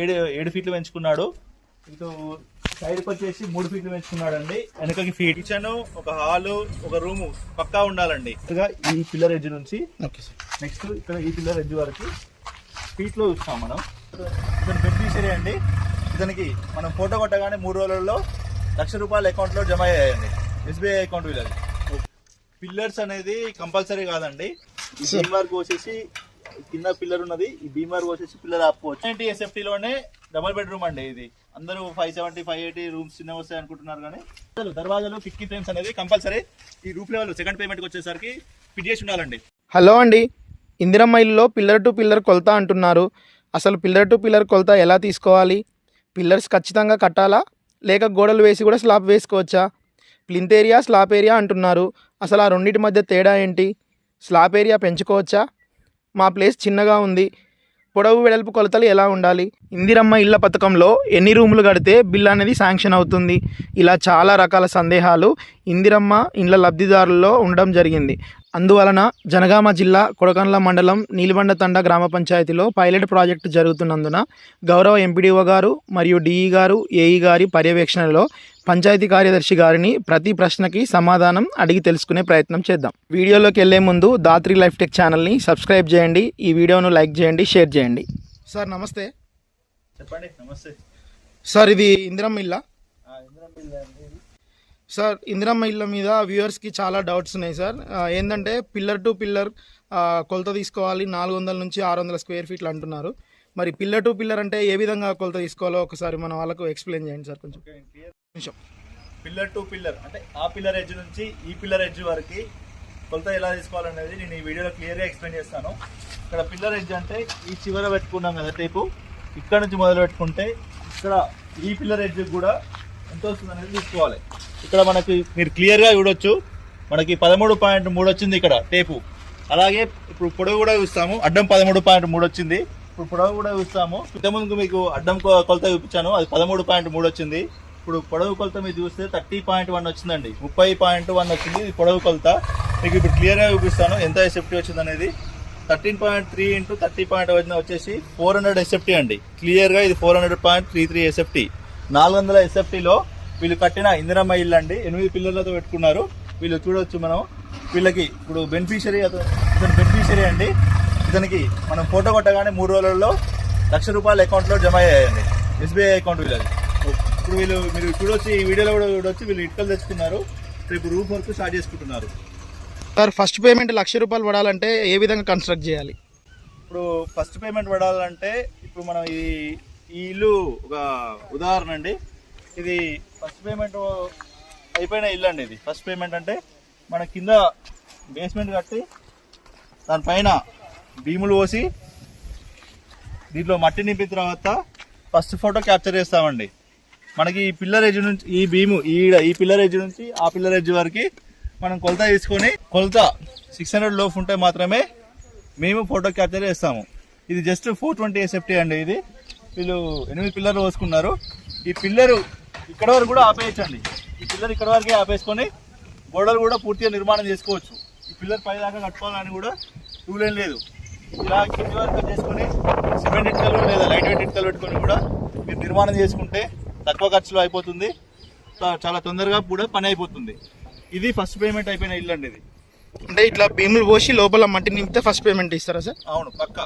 ఏడు ఏడు ఫీట్లు పెంచుకున్నాడు. ఇటు సైడ్కి వచ్చేసి మూడు ఫీట్లు పెంచుకున్నాడండి. వెనకకి ఫీట్ కిచెన్ ఒక హాల్ ఒక రూమ్ పక్కా ఉండాలండి. ఈ పిల్లర్ ఎడ్జ్ నుంచి నెక్స్ట్ ఇక్కడ ఈ పిల్లర్ ఎడ్జ్ వరకు ఫీట్లో చూస్తాం మనం. ఇతను బెనిఫిషియరీ అండి ఇతనికి మనం ఫోటో కొట్టగానే మూడు రోజులలో లక్ష రూపాయలు అకౌంట్లో జమ అయ్యాయండి. ఎస్బీఐ అకౌంట్ వీళ్ళది. పిల్లర్స్ అనేది కంపల్సరీ కాదండి. ఈ వర్క్ వచ్చేసి కింద పిల్లర్ ఉన్నది ఈ బీమ్ వర్క్ వచ్చేసి పిల్లర్ ఆపుకోవచ్చు. ఏంటి ఎస్ఎఫ్టీ లోనే డబుల్ బెడ్రూమ్ అండి ఇది. అందరూ five seventy five eighty rooms చిన్న వస్తాయి అనుకుంటున్నారు కానీ. అసలు దర్వాజాలు కిటికీ ఫ్రేమ్స్ అనేది కంపల్సరీ ఈ రూప్ లెవెల్ సెకండ్ పేమెంట్కి వచ్చేసరికి ఫిట్ చేసి ఉండాలండి. హలో అండి ఇందిరమ్మ ఇల్లులో పిల్లర్ టు పిల్లర్ కొలత అంటున్నారు. అసలు పిల్లర్ టు పిల్లర్ కొలత ఎలా తీసుకోవాలి? పిల్లర్స్ ఖచ్చితంగా కట్టాలా? లేక గోడలు వేసి కూడా స్లాబ్ వేసుకోవచ్చా? ప్లింత్ ఏరియా స్లాబ్ ఏరియా అంటున్నారు. అసలు ఆ రెండింటి మధ్య తేడా ఏంటి? స్లాబ్ ఏరియా పెంచుకోవచ్చా? మా ప్లేస్ చిన్నగా ఉంది. పొడవు వెడల్పు కొలతలు ఎలా ఉండాలి? ఇందిరమ్మ ఇళ్ళ పథకంలో ఎన్ని రూములు కడితే బిల్ అనేది శాంక్షన్ అవుతుంది? ఇలా చాలా రకాల సందేహాలు ఇందిరమ్మ ఇండ్ల లబ్ధిదారుల్లో ఉండడం జరిగింది. అందువలన జనగామ జిల్లా కొడకండ్ల మండలం నీలిబండ తండ గ్రామ పంచాయతీలో పైలట్ ప్రాజెక్టు జరుగుతున్నందున గౌరవ ఎంపీడీఓ గారు మరియు డిఈ గారు ఏఈ గారి పర్యవేక్షణలో పంచాయతీ కార్యదర్శి గారిని ప్రతి ప్రశ్నకి సమాధానం అడిగి తెలుసుకునే ప్రయత్నం చేద్దాం. వీడియోలోకి వెళ్ళే ముందు దాత్రి లైఫ్ టెక్ ఛానల్ని సబ్స్క్రైబ్ చేయండి ఈ వీడియోను లైక్ చేయండి షేర్ చేయండి. సార్ నమస్తే. చెప్పండి నమస్తే. సార్ ఇది ఇందిరమ్మ ఇల్లా? ఇది. సార్ ఇందిరమ్మ ఇళ్ళ మీద వ్యూవర్స్కి చాలా డౌట్స్ ఉన్నాయి సార్. ఏంటంటే పిల్లర్ టు పిల్లర్ కొలత తీసుకోవాలి నాలుగు వందల నుంచి ఆరు వందల స్క్వేర్ ఫీట్లు అంటున్నారు. మరి పిల్లర్ టు పిల్లర్ అంటే ఏ విధంగా కొలత తీసుకోవాలో ఒకసారి మన వాళ్ళకు ఎక్స్ప్లెయిన్ చేయండి సార్ కొంచెం. నిమిషం పిల్లర్ టు పిల్లర్ అంటే ఆ పిల్లర్ ఎడ్జ్ నుంచి ఈ పిల్లర్ ఎడ్జ్ వరకు కొలత ఎలా తీసుకోవాలనేది నేను ఈ వీడియోలో క్లియర్గా ఎక్స్ప్లెయిన్ చేస్తాను. ఇక్కడ పిల్లర్ ఎడ్జ్ అంటే ఈ చివర పెట్టుకున్నాం కదా టేపు ఇక్కడ నుంచి మొదలు పెట్టుకుంటే ఇక్కడ ఈ పిల్లర్ ఎడ్జ్ కూడా ఎంత వస్తుంది అనేది తీసుకోవాలి. ఇక్కడ మనకి మీరు క్లియర్గా చూడొచ్చు. మనకి పదమూడు పాయింట్ మూడు వచ్చింది ఇక్కడ టేపు. అలాగే ఇప్పుడు పొడవు కూడా చూస్తాము. అడ్డం పదమూడు పాయింట్ మూడు వచ్చింది. ఇప్పుడు పొడవు కూడా చూస్తాము. ఇంతకుముందు మీకు అడ్డం కొలత చూపించాను. అది పదమూడు పాయింట్ మూడు వచ్చింది. ఇప్పుడు పొడవు కొలత మీరు చూస్తే థర్టీ పాయింట్ వన్ వచ్చిందండి. ముప్పై పాయింట్ వన్ వచ్చింది. ఇది పొడవు కొలత. మీకు ఇప్పుడు క్లియర్గా చూపిస్తాను. ఎంత ఎసెప్టీ వచ్చింది అనేది? Thirteen point three into thirty point వచ్చిన వచ్చేసి ఫోర్ హండ్రెడ్ ఎస్ఎఫ్టీ అండి. క్లియర్గా ఇది four hundred point three three SFT నాలుగు వందల ఎస్ఎఫ్టీలో వీళ్ళు కట్టిన ఇందిరమ్మ ఇల్లు అండి. ఎనిమిది పిల్లలతో పెట్టుకున్నారు. వీళ్ళు చూడొచ్చు మనం. వీళ్ళకి ఇప్పుడు బెనిఫిషరీ ఇతను బెనిఫిషరీ అండి. ఇతనికి మనం ఫోటో కొట్టగానే మూడు రోజులలో లక్ష రూపాయలు అకౌంట్లో జమ అయ్యాయండి. ఎస్బీఐ అకౌంట్ వీళ్ళది. ఇప్పుడు వీళ్ళు మీరు చూడొచ్చు ఈ వీడియోలో కూడా చూడొచ్చు వీళ్ళు ఇటుకలు తెచ్చుకున్నారు. రేపు రూఫ్ వర్క్ స్టార్ట్ చేసుకుంటున్నారు. సార్ ఫస్ట్ పేమెంట్ లక్ష రూపాయలు పడాలంటే ఏ విధంగా కన్స్ట్రక్ట్ చేయాలి? ఇప్పుడు ఫస్ట్ పేమెంట్ పడాలంటే ఇప్పుడు మనం ఈ ఈ ఇల్లు ఒక ఉదాహరణ అండి. ఇది ఫస్ట్ పేమెంట్ అయిపోయిన ఇల్లు అండి ఇది. ఫస్ట్ పేమెంట్ అంటే మన కింద బేస్మెంట్ కట్టి దానిపైన భీములు పోసి దీంట్లో మట్టి నింపిన తర్వాత ఫస్ట్ ఫోటో క్యాప్చర్ చేస్తామండి. మనకి ఈ పిల్లర్ ఎడ్జ్ నుంచి ఈ భీము ఈ ఈ పిల్లర్ ఎడ్జ్ నుంచి ఆ పిల్లర్ ఎడ్జ్ వరకు మనం కొలత తీసుకొని కొలత సిక్స్ హండ్రెడ్ లోపు ఉంటే మాత్రమే మేము ఫోటో క్యాప్చర్ చేస్తాము. ఇది జస్ట్ ఫోర్ ట్వంటీ సేఫ్టీ అండి ఇది. వీళ్ళు ఎనిమిది పిల్లర్లు పోసుకున్నారు. ఈ పిల్లరు ఇక్కడ వరకు కూడా ఆపేయచ్చండి. ఈ పిల్లర్ ఇక్కడ వరకే ఆపేసుకొని గోడలు కూడా పూర్తిగా నిర్మాణం చేసుకోవచ్చు. ఈ పిల్లర్ పై దాకా కట్టుకోవాలని కూడా రూల్ ఏం లేదు. ఇలా కింది వరకు చేసుకొని సిమెంట్ ఇటుకలు లేదా లైట్ వెయిట్ ఇటుకలు పెట్టుకొని కూడా మీరు నిర్మాణం చేసుకుంటే తక్కువ ఖర్చులో అయిపోతుంది. చాలా తొందరగా కూడా పని అయిపోతుంది. ఇది ఫస్ట్ పేమెంట్ అయిపోయిన ఇల్లు అండి ఇది. అంటే ఇట్లా భీములు పోసి లోపల మట్టి నింపితే ఫస్ట్ పేమెంట్ ఇస్తారా సార్? అవును పక్క.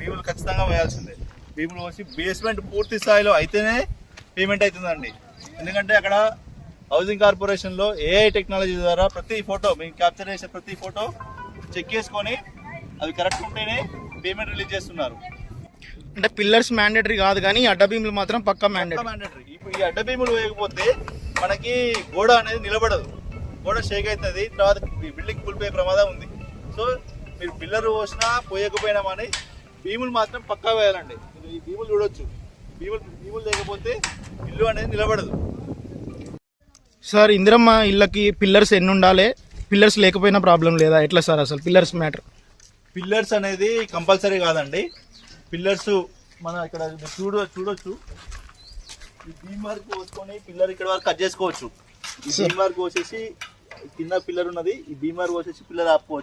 భీములు ఖచ్చితంగా వేయాల్సిందే భీములు వచ్చి బేస్మెంట్ పూర్తి స్థాయిలో అయితేనే పేమెంట్ అవుతుందండి. ఎందుకంటే అక్కడ హౌసింగ్ కార్పొరేషన్లో ఏఐ టెక్నాలజీ ద్వారా ప్రతి ఫోటో మేము క్యాప్చర్ చేసే ప్రతి ఫోటో చెక్ చేసుకొని అవి కరెక్ట్ ఉంటేనే పేమెంట్ రిలీజ్ చేస్తున్నారు. అంటే పిల్లర్స్ మ్యాండేటరీ కాదు కానీ అడ్డ భీములు మాత్రం పక్కా మ్యాండేటరీ ఇప్పుడు ఈ అడ్డ భీములు వేయకపోతే మనకి గోడ అనేది నిలబడదు. గోడ షేక్ అవుతుంది తర్వాత బిల్డింగ్ కూలిపోయే ప్రమాదం ఉంది. సో మీరు పిల్లర్ పోసినా పోయకపోయినా కానీ భీములు మాత్రం పక్కా వేయాలండి. ఈ భీములు చూడొచ్చు. భీములు భీములు లేకపోతే ఇల్లు అనేది నిలబడదు. సార్ ఇందిరమ్మ ఇళ్ళకి పిల్లర్స్ ఎన్ని ఉండాలి పిల్లర్స్ లేకపోయినా ప్రాబ్లం లేదా? ఎట్లా సార్ అసలు? Pillars matter. పిల్లర్స్ అనేది కంపల్సరీ కాదండి. పిల్లర్స్ మన ఇక్కడ చూడ చూడొచ్చు. ఈ బీమ్ వర్క్ పోసుకొని పిల్లర్ ఇక్కడ వరకు కట్ చేసుకోవచ్చు. ఈ బీమ్ వర్క్ పోసేసి కింద పిల్లర్ ఉన్నది. ఈ బీమ్ వర్క్ పోసేసి పిల్లర్ ఆపుకోవచ్చు.